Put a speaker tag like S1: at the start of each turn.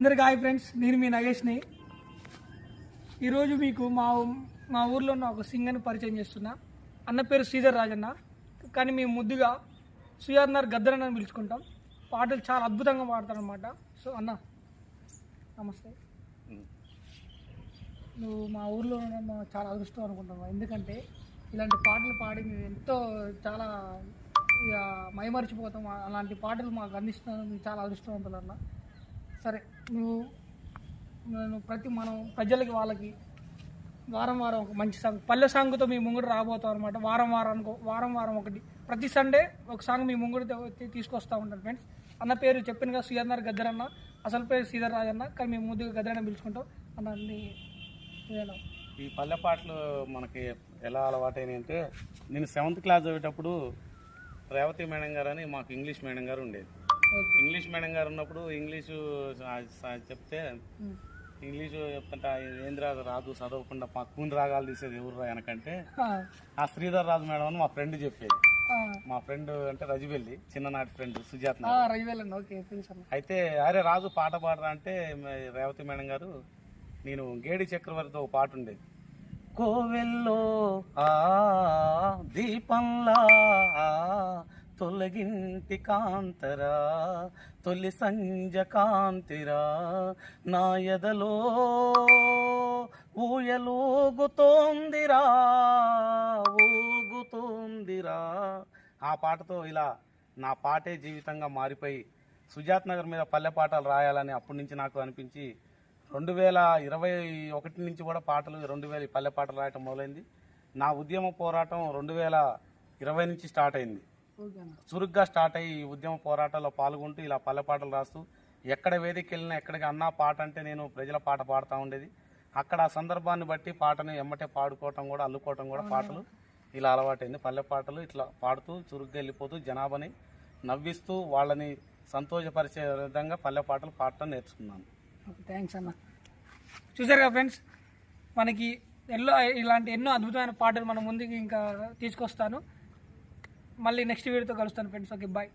S1: అందరికీ hi friends నేను మీ నగేష్ని. ఈరోజు మీకు మా మా ఊర్లో ఉన్న ఒక సింగర్ని పరిచయం చేస్తున్నా. అన్న పేరు శ్రీధర్ రాజన్న కానీ మేము ముద్దుగా సుయార్నర్ గద్దరన్ అని పిలుచుకుంటాం. పాటలు చాలా అద్భుతంగా పాడతారనమాట సో అన్న నమస్తే. నువ్వు మా ఊర్లో ఉండడం చాలా అదృష్టం అనుకుంటున్నావు. ఎందుకంటే ఇలాంటి పాటలు పాడి మేము ఎంతో చాలా ఇక మైమరిచిపోతాం. అలాంటి పాటలు మాకు అందిస్తున్నందుకు చాలా అదృష్టవంతులు అన్న. సరే నువ్వు నేను ప్రతి మనం ప్రజలకి వాళ్ళకి వారం వారం ఒక మంచి సాంగ్ పల్లె సాంగ్తో మీ ముంగడు రాబోతాం అనమాట వారం వారానికి వారం వారం ఒకటి. ప్రతి సండే ఒక సాంగ్ మీ ముంగడితో తీసుకొస్తూ ఉంటాను ఫ్రెండ్స్ అన్న పేరు చెప్పినగా శ్రీధర్ గద్దరన్న అసలు పేరు శ్రీధర్ రాజన్న కానీ మేము ముందుగా గద్దరన్న పిలుచుకుంటాం. అన్న అన్ని
S2: ఈ పల్లె పాటలు మనకి ఎలా అలవాటైనవి అంటే నేను సెవెంత్ క్లాస్ చదివేటప్పుడు రేవతి మేడం గారు అని మాకు ఇంగ్లీష్ మేడం గారు ఉండేది. ఇంగ్లీష్ మేడం గారు ఉన్నప్పుడు ఇంగ్లీషు చెప్తే. ఇంగ్లీషు చెప్తుంటే ఏంద్రా రాదు చదవకుండా మా కూని రాగాలు తీసేది ఎవరు వెనకంటే?
S1: ఆ,
S2: శ్రీధర్ రాజు మేడం అని మా ఫ్రెండ్ చెప్పేది. మా ఫ్రెండ్ అంటే రజువెల్లి చిన్ననాటి ఫ్రెండ్ సుజాత్ అయితే అరే రాజు పాట పాడరా అంటే రేవతి మేడం గారు నేను గేడి చక్రవర్తితో ఒక పాట ఉండేది. కోవెల్లో ఆ దీపంలా తొలగింటి కాంతరా తొలి సంజ కాంతిరా నా ఎదలో ఊయలూగుతోందిరా ఊగుతోందిరా. ఆ పాటతో ఇలా నా పాటే జీవితంగా మారిపోయి సుజాత్ నగర్ మీద పల్లె పాటలు రాయాలని అప్పటి నుంచి నాకు అనిపించి రెండు వేల ఇరవై ఒకటి నుంచి కూడా పాటలు రెండు వేల పల్లె పాటలు రాయటం మొదలైంది. నా ఉద్యమ పోరాటం రెండు వేల ఇరవై నుంచి స్టార్ట్ అయింది. చురుగ్గా స్టార్ట్ అయ్యి ఈ ఉద్యమ పోరాటాల్లో పాల్గొంటూ ఇలా పల్లె పాటలు రాస్తూ ఎక్కడ వేదికకి వెళ్ళినా ఎక్కడికి అన్నా పాట అంటే నేను ప్రజల పాట పాడుతూ ఉండేది. అక్కడ ఆ సందర్భాన్ని బట్టి పాటను ఎమ్మటే పాడుకోవటం కూడా అల్లుకోవటం కూడా పాటలు ఇలా అలవాటైంది. పల్లె పాటలు ఇట్లా పాడుతూ చురుగ్గా వెళ్ళిపోతూ జనాభాని నవ్విస్తూ వాళ్ళని సంతోషపరిచే విధంగా పల్లె పాటలు పాడటం నేర్చుకున్నాను.
S1: థ్యాంక్స్ అన్న. చూసారు కదా ఫ్రెండ్స్ మనకి ఎన్నో ఇలాంటి ఎన్నో అద్భుతమైన పాటలు మన ముందుకి ఇంకా తీసుకొస్తాను. మళ్ళీ నెక్స్ట్ వీడియోతో కలుస్తాను ఫ్రెండ్స్ ఓకే బాయ్